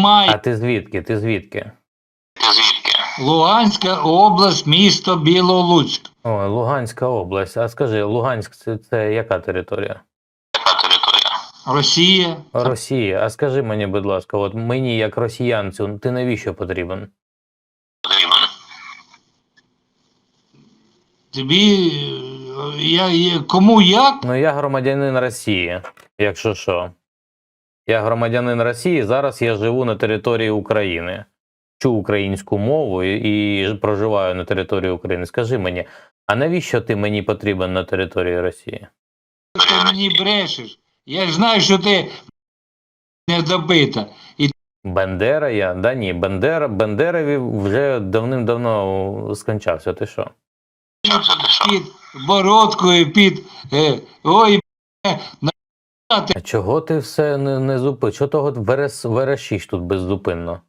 май. А ти звідки? Ти звідки? Звідки? Луганська область, місто Білолуцьк. О, Луганська область. А скажи, Луганськ це, це яка територія? Яка територія? Росія. Росія. А скажи мені, будь ласка, от мені, як росіянцю, ти навіщо потрібен? Потрібен. Тобі е, я, я, кому як? Ну, я громадянин Росії, якщо що. Я громадянин Росії, зараз я живу на території України. Вчу українську мову і і проживаю на території України. Скажи мені, а навіщо ти мені потрібен на території Росії? Ти мені брешеш. Я ж знаю, що ти не добита. І Бендера я? Да ні, Бендера, Бендерові вже давним-давно скончався. Ти що? Під бородкою, під. Е, ой, на чого ти все не, не зупи? Чого того верес, верещиш тут беззупинно?